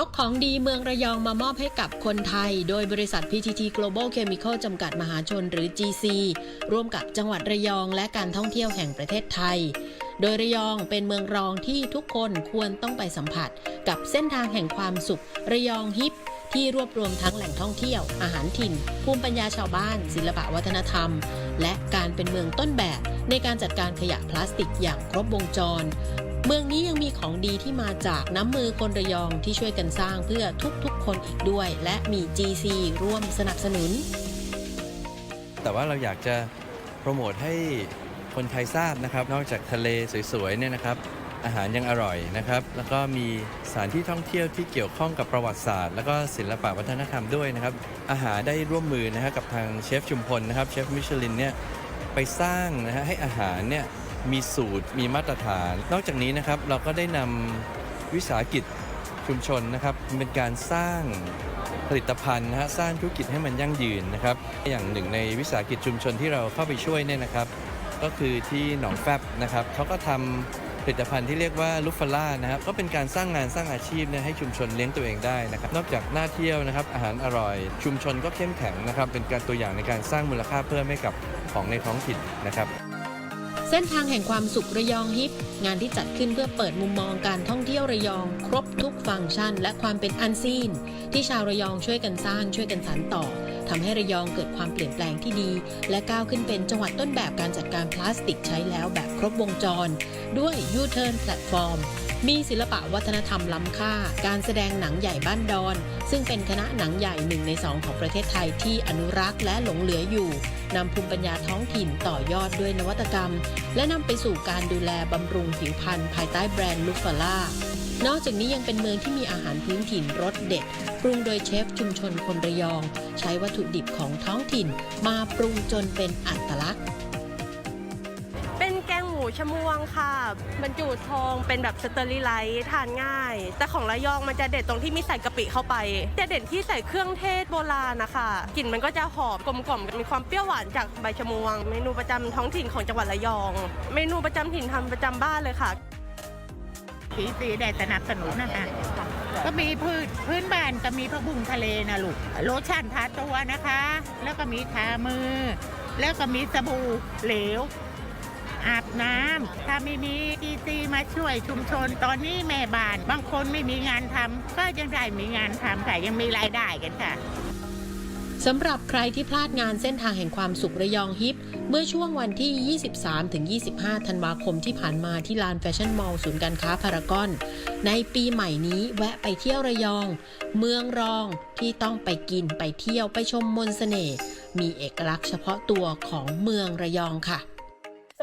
ยกของดีเมืองระยองมามอบให้กับคนไทย โดยบริษัท PTT Global Chemical จำกัดมหาชนหรือ GC ร่วมกับจังหวัดระยองและการท่องเที่ยวแห่งประเทศไทย โดยระยองเป็นเมืองรองที่ทุกคนควรต้องไปสัมผัส กับเส้นทางแห่งความสุข ระยองฮิปที่รวบรวมทั้งแหล่งท่องเที่ยว อาหารถิ่น ภูมิปัญญาชาวบ้าน ศิลปะวัฒนธรรม และการเป็นเมืองต้นแบบในการจัดการขยะพลาสติกอย่างครบวงจร เมืองนี้ยังมีของดีที่มาจากน้ำมือคนระยองที่ช่วยกันสร้างเพื่อทุกๆ คนอีกด้วย และมี GC ร่วมสนับสนุน แต่ว่าเราอยากจะโปรโมทให้คนไทยทราบนะครับ นอกจากทะเลสวยๆเนี่ยนะครับอาหารยังอร่อยนะครับ แล้วก็มีสถานที่ท่องเที่ยวที่เกี่ยวข้องกับประวัติศาสตร์ แล้วก็ศิลปะวัฒนธรรมด้วยนะครับ อาหารได้ร่วมมือนะฮะกับทางเชฟชุมพลนะครับ เชฟมิชลินเนี่ยไปสร้างนะฮะให้อาหารเนี่ย มีสูตรมีมาตรฐาน นอกจากนี้นะครับเราก็ได้นำวิสาหกิจชุมชนนะครับเป็นการสร้างผลิตภัณฑ์นะฮะสร้างธุรกิจให้มันยั่งยืนนะครับ อย่างหนึ่งในวิสาหกิจชุมชนที่เราเข้าไปช่วยเนี่ยนะครับ ก็คือที่หนองแฟบนะครับเขาก็ทำผลิตภัณฑ์ที่เรียกว่าลูฟาล่านะครับก็เป็นการสร้างงานสร้างอาชีพเนี่ยให้ชุมชนเลี้ยงตัวเองได้นะครับ นอกจากหน้าเที่ยวนะครับอาหารอร่อย ชุมชนก็เข้มแข็งนะครับ เป็นการตัวอย่างในการสร้างมูลค่าเพิ่มให้กับของในท้องถิ่นนะครับ เส้นทางแห่งความสุขระยองฮิป งานที่จัดขึ้นเพื่อเปิดมุมมองการท่องเที่ยวระยอง ครบทุกฟังก์ชัน และความเป็นอันซีน ที่ชาวระยองช่วยกันสร้างช่วยกันสานต่อทำให้ระยองเกิดความเปลี่ยนแปลงที่ดี และก้าวขึ้นเป็นจังหวัดต้นแบบการจัดการพลาสติกใช้แล้วแบบครบวงจร ด้วยยูเทิร์นแพลตฟอร์ม มีศิลปะวัฒนธรรมล้ำค่า การแสดงหนังใหญ่บ้านดอน ซึ่งเป็นคณะหนังใหญ่หนึ่งในสองของประเทศไทยที่อนุรักษ์และหลงเหลืออยู่นำภูมิปัญญาท้องถิ่นต่อยอดด้วยนวัตกรรม และนำไปสู่การดูแลบำรุงผิวพรรณภายใต้แบรนด์ลูฟาล่านอกจากนี้ยังเป็นเมืองที่มีอาหารพื้นถิ่นรสเด็ด ปรุงโดยเชฟชุมชนคนระยอง ใช้วัตถุดิบของท้องถิ่น มาปรุงจนเป็นอัตลักษณ์ ชะมวงค่ะ บรรจุทองเป็นแบบสเตอริไลท์ทานง่าย แต่ของระยองมันจะเด็ดตรงที่มีใส่กะปิเข้าไปจะเด่นที่ใส่เครื่องเทศโบราณนะคะกลิ่นมันก็จะหอมกลมกล่อมมีความเปรี้ยวหวานจากใบชะมวง เมนูประจำท้องถิ่นของจังหวัดระยอง เมนูประจำถิ่นทำประจำบ้านเลยค่ะพีซีได้สนับสนุนนะคะ ก็มีพืชพื้นบ้านก็มีผักบุ้งทะเลนะลูก โลชั่นทาตัวนะคะ แล้วก็มีทามือ แล้วก็มีสบู่เหลว อาบน้ำถ้าไม่มีดีซีมาช่วยชุมชนตอนนี้แม่บ้าน บางคนไม่มีงานทำก็ยังได้มีงานทำค่ะยังมีรายได้กันค่ะ สำหรับใครที่พลาดงานเส้นทางแห่งความสุขระยองฮิป เมื่อช่วงวันที่ 23-25 ธันวาคมที่ผ่านมาที่ลานแฟชั่นมอลล์ศูนย์การค้าพารากอน ในปีใหม่นี้แวะไปเที่ยวระยอง เมืองรองที่ต้องไปกินไปเที่ยวไปชมมนต์เสน่ห์มีเอกลักษณ์เฉพาะตัวของเมืองระยองค่ะ